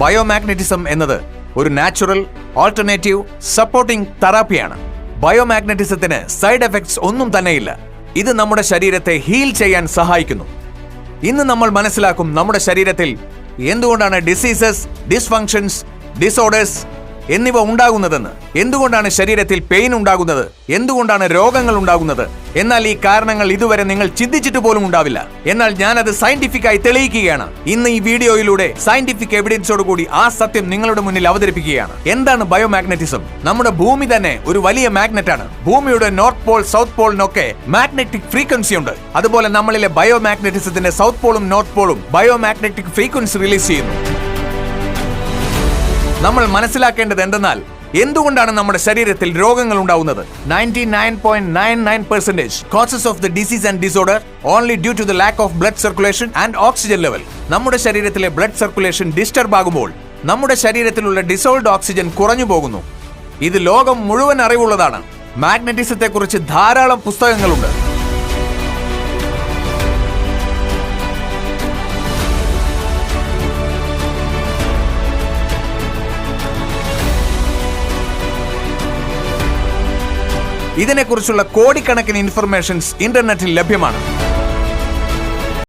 ബയോമാഗ്നറ്റിസം എന്നത് ഒരു natural alternative supporting തെറാപ്പിയാണ്. ബയോമാഗ്നറ്റിസത്തിന് സൈഡ് എഫക്ട്സ് ഒന്നും തന്നെയില്ല. ഇത് നമ്മുടെ ശരീരത്തെ ഹീൽ ചെയ്യാൻ സഹായിക്കുന്നു. ഇന്ന് നമ്മൾ മനസ്സിലാക്കും നമ്മുടെ ശരീരത്തിൽ എന്തുകൊണ്ടാണ് ഡിസീസസ് ഡിസ്ഫങ്ഷൻസ് ഡിസോർഡേഴ്സ് എന്നിവ ഉണ്ടാകുന്നതെന്ന്? എന്തുകൊണ്ടാണ് ശരീരത്തിൽ പെയിൻ ഉണ്ടാകുന്നത്? എന്തുകൊണ്ടാണ് രോഗങ്ങൾ ഉണ്ടാകുന്നത്? എന്നാൽ ഈ കാരണങ്ങൾ ഇതുവരെ നിങ്ങൾ ചിന്തിച്ചിട്ട് പോലും ഉണ്ടാവില്ല. എന്നാൽ ഞാനത് സയന്റിഫിക് ആയി തെളിയിക്കുകയാണ്. ഇന്ന് ഈ വീഡിയോയിലൂടെ സയന്റിഫിക് എവിഡൻസോട് കൂടി ആ സത്യം നിങ്ങളുടെ മുന്നിൽ അവതരിപ്പിക്കുകയാണ്. എന്താണ് ബയോമാഗ്നറ്റിസം നമ്മുടെ ഭൂമി തന്നെ ഒരു വലിയ മാഗ്നറ്റ് ആണ്. ഭൂമിയുടെ നോർത്ത് പോൾ സൗത്ത് പോളിനൊക്കെ മാഗ്നറ്റിക് ഫ്രീക്വൻസി ഉണ്ട്. അതുപോലെ നമ്മളിലെ ബയോമാഗ്നറ്റിസത്തിന്റെ സൗത്ത് പോളും നോർത്ത് പോളും ബയോമാഗ്നറ്റിക് ഫ്രീക്വൻസി റിലീസ് ചെയ്യുന്നു. നമ്മൾ മനസ്സിലാക്കേണ്ടത് എന്തെന്നാൽ എന്തുകൊണ്ടാണ് നമ്മുടെ ശരീരത്തിൽ രോഗങ്ങൾ ഉണ്ടാവുന്നത്? Causes of the disease and disorder only due to the lack of blood circulation and oxygen level നമ്മുടെ ശരീരത്തിലെ ബ്ലഡ് സർക്കുലേഷൻ ഡിസ്റ്റർബ് ആകുമ്പോൾ നമ്മുടെ ശരീരത്തിലുള്ള ഡിസോൾഡ് ഓക്സിജൻ കുറഞ്ഞു പോകുന്നു. ഇത് ലോകം മുഴുവൻ അറിവുള്ളതാണ്. മാഗ്നറ്റിസത്തെ കുറിച്ച് ധാരാളം പുസ്തകങ്ങളുണ്ട്. ഇതിനെക്കുറിച്ചുള്ള കോടിക്കണക്കിന് ഇൻഫർമേഷൻസ് ഇന്റർനെറ്റിൽ ലഭ്യമാണ്.